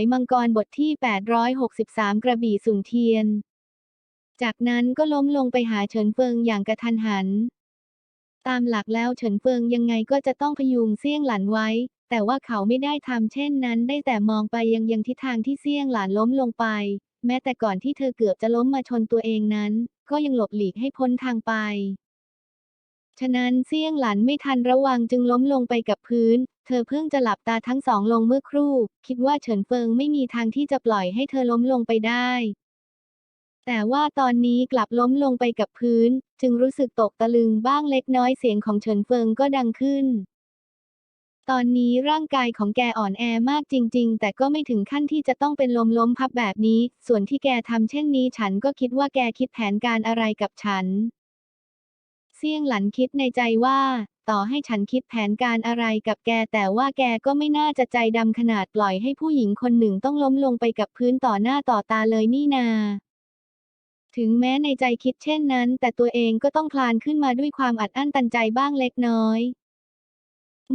ยมังกรบทที่ 863 กระบี่สุนเทียน จากนั้นก็ล้มลงไปหาเฉินเฟิงอย่างกระทันหัน ตามหลักแล้วเฉินเฟิงยังไงก็จะต้องพยุงเซี่ยงหลันไว้ แต่ว่าเขาไม่ได้ทำเช่นนั้น ได้แต่มองไปยังยังทิศทางที่เซี่ยงหลานล้มลงไป แม้แต่ก่อนที่เธอเกือบจะล้มมาชนตัวเองนั้น ก็ยังหลบหลีกให้พ้นทางไปฉะนั้นเซี่ยงหลันไม่ทันระวังจึงล้มลงไปกับพื้น เธอเพิ่งจะหลับตาทั้งสองลงเมื่อครู่ คิดว่าเฉินเฟิงไม่มีทางที่จะปล่อยให้เธอล้มลงไปได้ แต่ว่าตอนนี้กลับล้มลงไปกับพื้น จึงรู้สึกตกตะลึงบ้างเล็กน้อยเสียงของเฉินเฟิงก็ดังขึ้น ตอนนี้ร่างกายของแกอ่อนแอมากจริง ๆ แต่ก็ไม่ถึงขั้นที่จะต้องเป็นลมล้มพับแบบนี้ ส่วนที่แกทำเช่นนี้ฉันก็คิดว่าแกคิดแผนการอะไรกับฉัน เซี่ยงหลันคิดในใจว่า ต่อให้ฉันคิดแผนการอะไรกับแก แต่ว่าแกก็ไม่น่าจะใจดำขนาดปล่อยให้ผู้หญิงคนหนึ่งต้องล้มลงไปกับพื้นต่อหน้าต่อตาเลยนี่นา ถึงแม้ในใจคิดเช่นนั้น แต่ตัวเองก็ต้องคลานขึ้นมาด้วยความอัดอั้นตันใจบ้างเล็กน้อย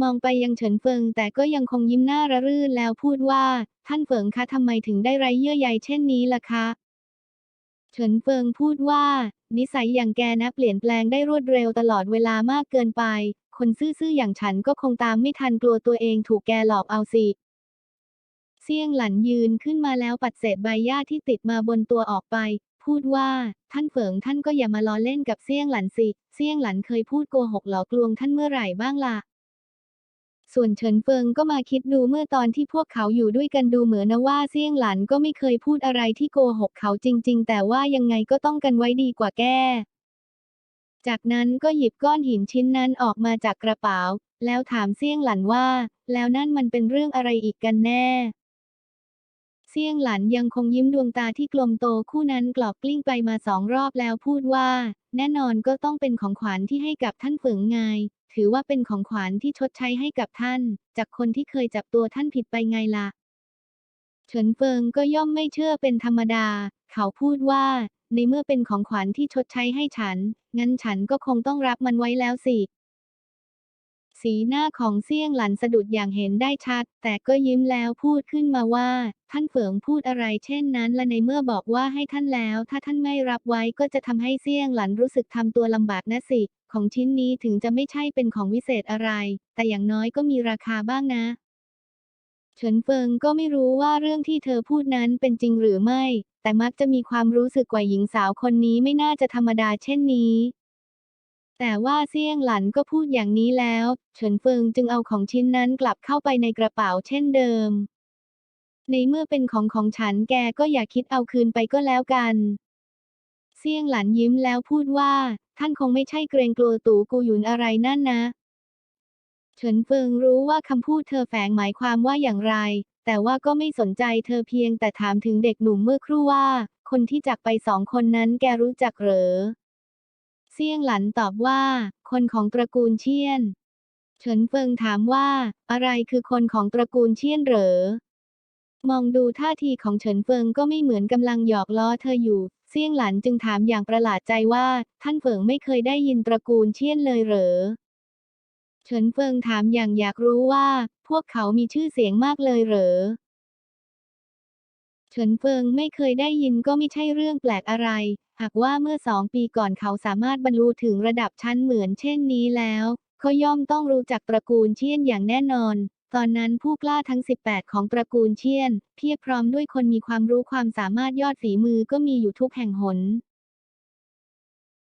มองไปยังเฉินเฟิงแต่ก็ยังคงยิ้มหน้าระรื่นแล้วพูดว่า ท่านเฟิงคะทำไมถึงได้ไร้เยื่อใยเช่นนี้ล่ะคะ เฉินเฟิงพูดว่า นิสัยอย่างแกนะเปลี่ยนแปลงได้รวดเร็วตลอดเวลามากเกินไป คนซื่อๆอย่างฉันก็คงตามไม่ทันกลัวตัวเองถูกแกหลอกเอาสิเซี่ยงหลันยืนขึ้นมาแล้วปัดเศษใบหญ้าที่ติดมาบนตัวออกไป พูดว่า ท่านเฟิงท่านก็อย่ามาล้อเล่นกับเซี่ยงหลันสิ เซี่ยงหลันเคยพูดโกหกหลอกลวงท่านเมื่อไหร่บ้างล่ะ ส่วนเฉินเฟิงก็มาคิดดูเมื่อตอนที่พวกเขาอยู่ด้วยกันดูเหมือนนะว่าเซี่ยงหลันก็ไม่เคยพูดอะไรที่โกหกเขาจริง ๆ แต่ว่ายังไงก็ต้องกันไว้ดีกว่าแก้ จากนั้นก็หยิบก้อนหินชิ้นนั้นออกมาจากกระเป๋า แล้วถามเซี่ยงหลันว่า แล้วนั่นมันเป็นเรื่องอะไรอีกกันแน่ เซี่ยงหลันยังคงยิ้มดวงตาที่กลมโตคู่นั้นกรอกกลิ้งไปมาสองรอบแล้วพูดว่า แน่นอนก็ต้องเป็นของขวัญที่ให้กับท่านเฝิงไง ถือว่าเป็นของขวัญที่ชดใช้ให้กับท่าน จากคนที่เคยจับตัวท่านผิดไปไงล่ะ เฉินเฟิงก็ย่อมไม่เชื่อเป็นธรรมดา เขาพูดว่า ในเมื่อเป็นของขวัญที่ชดใช้ให้ฉัน งั้นฉันก็คงต้องรับมันไว้แล้วสิ สีหน้าของเซี่ยงหลันสะดุดอย่างเห็นได้ชัด แต่ก็ยิ้มแล้วพูดขึ้นมาว่า ท่านเฝิงพูดอะไรเช่นนั้น และในเมื่อบอกว่าให้ท่านแล้ว ถ้าท่านไม่รับไว้ก็จะทำให้เซี่ยงหลันรู้สึกทำตัวลำบากนะสิ ของชิ้นนี้ถึงจะไม่ใช่เป็นของวิเศษอะไร แต่อย่างน้อยก็มีราคาบ้างนะเฉินเฟิงก็ไม่รู้ว่าเรื่องที่เธอพูดนั้นเป็นจริงหรือไม่ แต่มักจะมีความรู้สึกกว่าหญิงสาวคนนี้ไม่น่าจะธรรมดาเช่นนี้ แต่ว่าเซี่ยงหลันก็พูดอย่างนี้แล้ว เฉินเฟิงจึงเอาของชิ้นนั้นกลับเข้าไปในกระเป๋าเช่นเดิม ในเมื่อเป็นของของฉันแกก็อย่าคิดเอาคืนไปก็แล้วกัน เซี่ยงหลันยิ้มแล้วพูดว่า ท่านคงไม่ใช่เกรงกลัวตู่กูหยุนอะไรนั่นนะ เฉินเฟิงรู้ว่าคำพูดเธอแฝงหมายความว่าอย่างไร แต่ว่าก็ไม่สนใจเธอเพียงแต่ถามถึงเด็กหนุ่มเมื่อครู่ว่า คนที่จากไปสองคนนั้นแกรู้จักเหรอ เซี่ยงหลันตอบว่า คนของตระกูลเชียน เฉินเฟิงถามว่า อะไรคือคนของตระกูลเชียนเหรอ มองดูท่าทีของเฉินเฟิงก็ไม่เหมือนกำลังหยอกล้อเธออยู่เซี่ยงหลันจึงถามอย่างประหลาดใจว่า ท่านเฟิงไม่เคยได้ยินตระกูลเชียนเลยเหรอ เฉินเฟิงถามอย่างอยากรู้ว่า พวกเขามีชื่อเสียงมากเลยเหรอ เฉินเฟิงไม่เคยได้ยินก็ไม่ใช่เรื่องแปลกอะไร หากว่าเมื่อสองปีก่อนเขาสามารถบรรลุถึงระดับชั้นเหมือนเช่นนี้แล้วเขาย่อมต้องรู้จักตระกูลเชียนอย่างแน่นอน ตอนนั้นผู้กล้าทั้ง 18 ของตระกูลเชียน เพียบพร้อมด้วยคนมีความรู้ความสามารถยอดฝีมือก็มีอยู่ทุกแห่งหน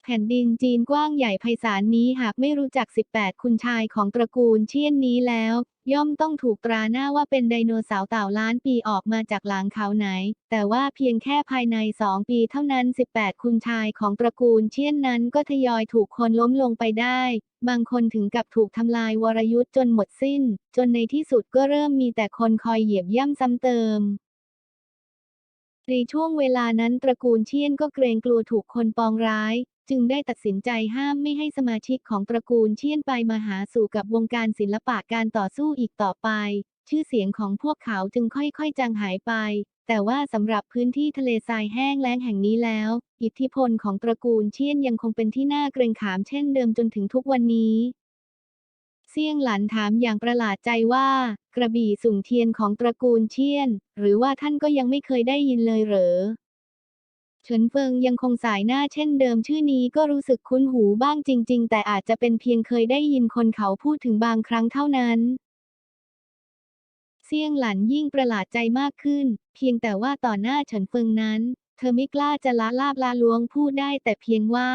แผ่นดินจีนกว้างใหญ่ไพศาลนี้หากไม่รู้จัก 18 คุณชายของตระกูลเชียนนี้แล้ว ย่อมต้องถูกตราหน้าว่าเป็นไดโนเสาร์เต่าล้านปีออกมาจากหลังเขาไหน แต่ว่าเพียงแค่ภายใน 2 ปีเท่านั้น 18 คุณชายของตระกูลเชียนนั้นก็ทยอยถูกคนล้มลงไปได้ บางคนถึงกับถูกทำลายวรยุทธ์จนหมดสิ้น จนในที่สุดก็เริ่มมีแต่คนคอยเหยียบย่ำซ้ำเติมในช่วงเวลานั้นตระกูลเชียนก็เกรงกลัวถูกคนปองร้าย จึงได้ตัดสินใจห้ามไม่ให้สมาชิกของตระกูลเชียนไปมาหาสู่กับวงการศิลปะการต่อสู้อีกต่อไป ชื่อเสียงของพวกเขาจึงค่อยๆจางหายไป แต่ว่าสำหรับพื้นที่ทะเลทรายแห้งแล้งแห่งนี้แล้ว อิทธิพลของตระกูลเชียนยังคงเป็นที่น่าเกรงขามเช่นเดิมจนถึงทุกวันนี้เซี่ยงหลันถามอย่างประหลาดใจว่า กระบี่สุ่งเทียนของตระกูลเชียน หรือว่าท่านก็ยังไม่เคยได้ยินเลยเหรอ เฉินเฟิงยังคงสายหน้าเช่นเดิมชื่อนี้ก็รู้สึกคุ้นหูบ้างจริง ๆ แต่อาจจะเป็นเพียงเคยได้ยินคนเขาพูดถึงบางครั้งเท่านั้น เซี่ยงหลันยิ่งประหลาดใจมากขึ้น เพียงแต่ว่าต่อหน้าเฉินเฟิงนั้น เธอไม่กล้าจะละลาบลาลวงพูดได้แต่เพียงว่า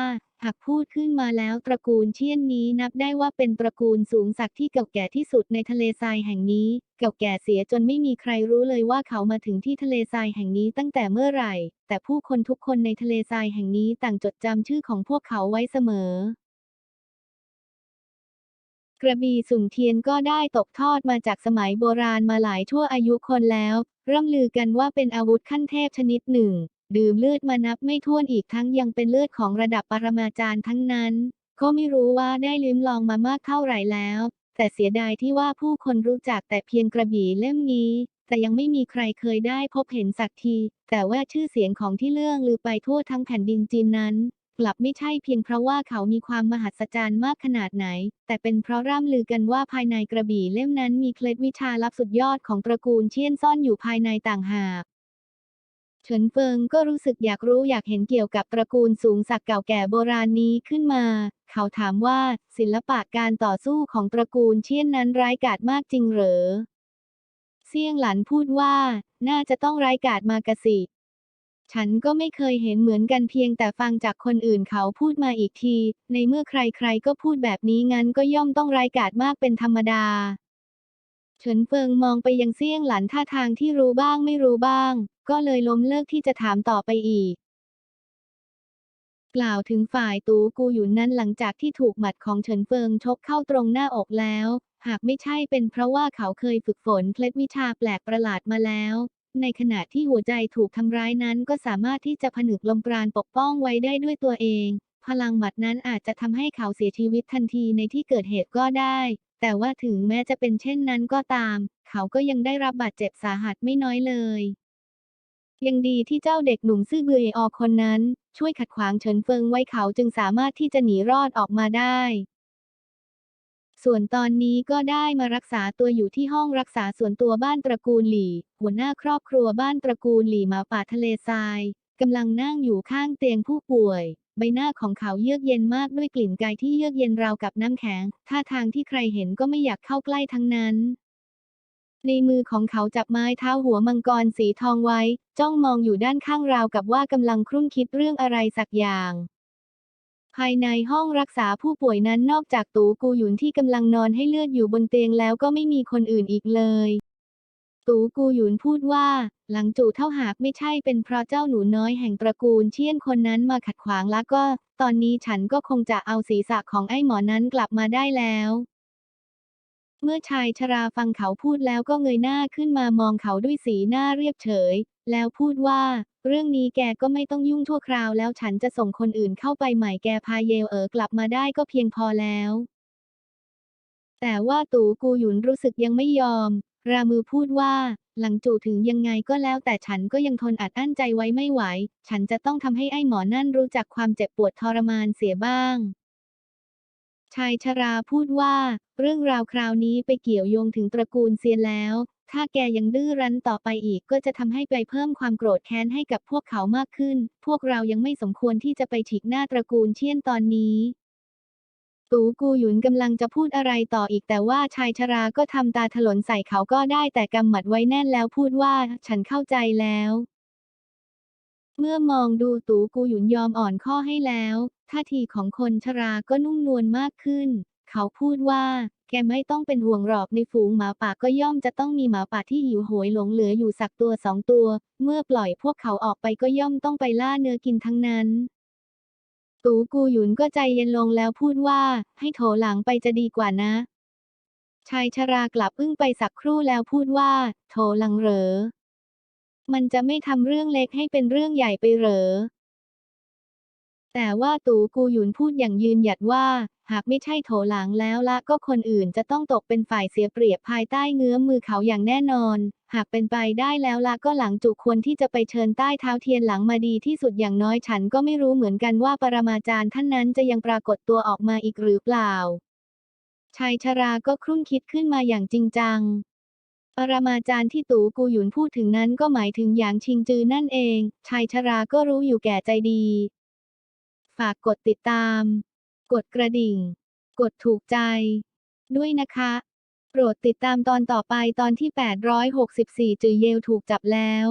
หากพูดขึ้นมาแล้วตระกูลเชี่ยนนี้นับได้ว่าเป็นตระกูลสูงศักดิ์ที่เก่าแก่ที่สุดในทะเลทรายแห่งนี้ เก่าแก่เสียจนไม่มีใครรู้เลยว่าเขามาถึงที่ทะเลทรายแห่งนี้ตั้งแต่เมื่อไหร่ แต่ผู้คนทุกคนในทะเลทรายแห่งนี้ต่างจดจำชื่อของพวกเขาไว้เสมอกระบี่สุ่งเทียนก็ได้ตกทอดมาจากสมัยโบราณมาหลายชั่วอายุคนแล้ว ร่ำลือกันว่าเป็นอาวุธขั้นเทพชนิดหนึ่ง ดื่มเลือดมานับไม่ถ้วนอีกทั้งยังเป็นเลือดของระดับปรมาจารย์ทั้งนั้น ก็ไม่รู้ว่าได้ลิ้มลองมามากเท่าไหร่แล้ว แต่เสียดายที่ว่าผู้คนรู้จักแต่เพียงกระบี่เล่มนี้ แต่ยังไม่มีใครเคยได้พบเห็นสักที แต่ว่าชื่อเสียงของที่เรื่องลือไปทั่วทั้งแผ่นดินจีนนั้น กลับไม่ใช่เพียงเพราะว่าเขามีความมหัศจรรย์มากขนาดไหน แต่เป็นเพราะร่ำลือกันว่าภายในกระบี่เล่มนั้นมีเคล็ดวิชาลับสุดยอดของตระกูลเชี่ยนซ่อนอยู่ภายในต่างหาก เฉินเฟิงก็รู้สึกอยากรู้อยากเห็นเกี่ยวกับตระกูลสูงศักดิ์เก่าแก่โบราณนี้ขึ้นมา เขาถามว่าศิลปะการต่อสู้ของตระกูลเชี่ยนนั้นร้ายกาจมากจริงเหรอ เซี่ยงหลันพูดว่า น่าจะต้องร้ายกาจมากสิ ฉันก็ไม่เคยเห็นเหมือนกันเพียงแต่ฟังจากคนอื่นเขาพูดมาอีกที ในเมื่อใครๆก็พูดแบบนี้งั้นก็ย่อมต้องร้ายกาจมากเป็นธรรมดา เฉินเฟิงมองไปยังเซี่ยงหลันท่าทางที่รู้บ้างไม่รู้บ้าง ก็เลยล้มเลิกที่จะถามต่อไปอีก กล่าวถึงฝ่ายตูกูหยุนนั้นหลังจากที่ถูกหมัดของเฉินเฟิงชกเข้าตรงหน้าอกแล้ว หากไม่ใช่เป็นเพราะว่าเขาเคยฝึกฝนเคล็ดวิชาแปลกประหลาดมาแล้ว ในขณะที่หัวใจถูกทำร้ายนั้นก็สามารถที่จะผนึกลมปราณปกป้องไว้ได้ด้วยตัวเอง พลังหมัดนั้นอาจจะทำให้เขาเสียชีวิตทันทีในที่เกิดเหตุก็ได้ แต่ว่าถึงแม้จะเป็นเช่นนั้นก็ตาม เขาก็ยังได้รับบาดเจ็บสาหัสไม่น้อยเลย ยังดีที่เจ้าเด็กหนุ่มซื่อเบืออคนนั้น ช่วยขัดขวางเฉินเฟิงไว้เขาจึงสามารถที่จะหนีรอดออกมาได้ ส่วนตอนนี้ก็ได้มารักษาตัวอยู่ที่ห้องรักษาส่วนตัวบ้านตระกูลหลี่ หัวหน้าครอบครัวบ้านตระกูลหลี่หมาป่าทะเลทรายกำลังนั่งอยู่ข้างเตียงผู้ป่วย ใบหน้าของเขาเยือกเย็นมากด้วยกลิ่นกายที่เยือกเย็นราวกับน้ำแข็ง ท่าทางที่ใครเห็นก็ไม่อยากเข้าใกล้ทั้งนั้น ในมือของเขาจับไม้เท้าหัวมังกรสีทองไว้ จ้องมองอยู่ด้านข้างราวกับว่ากำลังครุ่นคิดเรื่องอะไรสักอย่าง ภายในห้องรักษาผู้ป่วยนั้นนอกจากตูกูหยุนที่กำลังนอนให้เลือดอยู่บนเตียงแล้วก็ไม่มีคนอื่นอีกเลย ตูกูหยุนพูดว่า หลังจู่เท่าหากไม่ใช่เป็นเพราะเจ้าหนูน้อยแห่งตระกูลเชี่ยนคนนั้นมาขัดขวางแล้วก็ ตอนนี้ฉันก็คงจะเอาศีรษะของไอ้หมอนั้นกลับมาได้แล้ว เมื่อชายชราฟังเขาพูดแล้วก็เงยหน้าขึ้นมามองเขาด้วยสีหน้าเรียบเฉย แล้วพูดว่า เรื่องนี้แกก็ไม่ต้องยุ่งชั่วคราวแล้วฉันจะส่งคนอื่นเข้าไปใหม่แกพาเยลเอ๋อกลับมาได้ก็เพียงพอแล้วแต่ว่าตูกูหยุนรู้สึกยังไม่ยอม รามือพูดว่า หลังจู่ถึงยังไงก็แล้วแต่ฉันก็ยังทนอัดอั้นใจไว้ไม่ไหว ฉันจะต้องทำให้ไอ้หมอนั่นรู้จักความเจ็บปวดทรมานเสียบ้างชายชราพูดว่า เรื่องราวคราวนี้ไปเกี่ยวโยงถึงตระกูลเซียนแล้ว ถ้าแกยังดื้อรั้นต่อไปอีกก็จะทำให้ไปเพิ่มความโกรธแค้นให้กับพวกเขามากขึ้น พวกเรายังไม่สมควรที่จะไปฉีกหน้าตระกูลเชี่ยนตอนนี้ ตูกูหยุนกำลังจะพูดอะไรต่ออีกแต่ว่าชายชราก็ทำตาถลนใส่เขาก็ได้แต่กำหมัดไว้แน่นแล้วพูดว่าฉันเข้าใจแล้ว เมื่อมองดูตูกูหยุนยอมอ่อนข้อให้แล้วท่าทีของคนชราก็นุ่มนวลมากขึ้น เขาพูดว่า แกไม่ต้องเป็นห่วงหรอกในฝูงหมาป่าก็ย่อมจะต้องมีหมาป่าที่หิวโหยหลงเหลืออยู่สักตัวสองตัว เมื่อปล่อยพวกเขาออกไปก็ย่อมต้องไปล่าเนื้อกินทั้งนั้น ตูกูหยุนก็ใจเย็นลงแล้วพูดว่า ให้โถหลังไปจะดีกว่านะ ชายชรากลับอึ้งไปสักครู่แล้วพูดว่า โถหลังเหรอ มันจะไม่ทำเรื่องเล็กให้เป็นเรื่องใหญ่ไปเหรอ แต่ว่าตูกูหยุนพูดอย่างยืนหยัดว่า หากไม่ใช่โถหลังแล้วละก็คนอื่นจะต้องตกเป็นฝ่ายเสียเปรียบภายใต้เงื้อมมือเขาอย่างแน่นอน หากเป็นไปได้แล้วละก็หลังจุควรที่จะไปเชิญใต้เท้าเทียนหลังมาดีที่สุดอย่างน้อยฉันก็ไม่รู้เหมือนกันว่าปรมาจารย์ท่านนั้นจะยังปรากฏตัวออกมาอีกหรือเปล่า ชายชราก็ครุ่นคิดขึ้นมาอย่างจริงจังปรมาจารย์ที่ตู่กูหยุนพูดถึงนั้นก็หมายถึงหยางชิงจือนั่นเอง ชายชราก็รู้อยู่แก่ใจดี ฝากกดติดตาม กดกระดิ่ง กดถูกใจ ด้วยนะคะ โปรดติดตามตอนต่อไปตอนที่ 864จือเยลถูกจับแล้ว